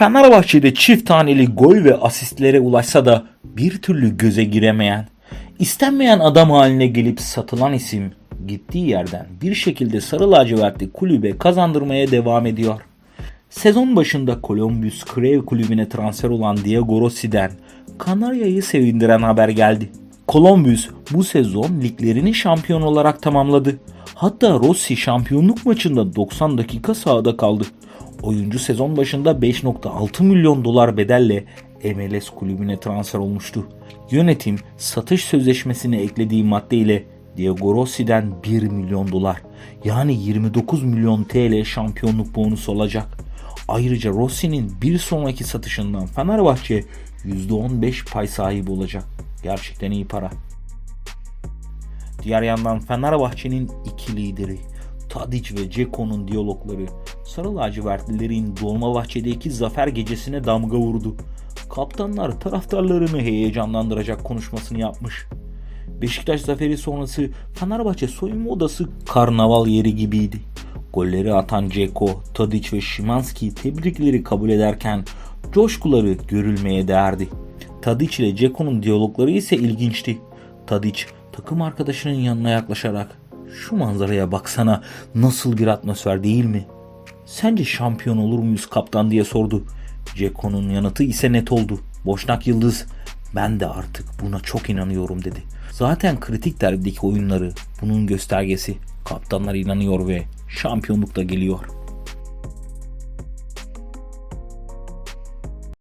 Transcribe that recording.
Fenerbahçe'de çift taneli gol ve asistlere ulaşsa da bir türlü göze giremeyen, istenmeyen adam haline gelip satılan isim gittiği yerden bir şekilde sarı lacivertli kulübe kazandırmaya devam ediyor. Sezon başında Columbus Crew kulübüne transfer olan Diego Rossi'den Kanarya'yı sevindiren haber geldi. Columbus bu sezon liglerini şampiyon olarak tamamladı. Hatta Rossi şampiyonluk maçında 90 dakika sahada kaldı. Oyuncu sezon başında 5.6 milyon dolar bedelle MLS kulübüne transfer olmuştu. Yönetim satış sözleşmesine eklediği maddeyle Diego Rossi'den 1 milyon dolar yani 29 milyon TL şampiyonluk bonusu olacak. Ayrıca Rossi'nin bir sonraki satışından Fenerbahçe %15 pay sahibi olacak. Gerçekten iyi para. Diğer yandan Fenerbahçe'nin iki lideri Tadic ve Ceko'nun diyalogları Sarı lacivertlilerin Dolmabahçe'deki zafer gecesine damga vurdu. Kaptanlar taraftarlarını heyecanlandıracak konuşmasını yapmış. Beşiktaş zaferi sonrası Fenerbahçe soyunma odası karnaval yeri gibiydi. Golleri atan Ceko, Tadic ve Şimanski tebrikleri kabul ederken coşkuları görülmeye değerdi. Tadic ile Ceko'nun diyalogları ise ilginçti. Tadic takım arkadaşının yanına yaklaşarak şu manzaraya baksana nasıl bir atmosfer değil mi? Sence şampiyon olur muyuz kaptan diye sordu. Ceko'nun yanıtı ise net oldu. Boşnak Yıldız ben de artık buna çok inanıyorum dedi. Zaten kritik derbideki oyunları bunun göstergesi. Kaptanlar inanıyor ve şampiyonluk da geliyor.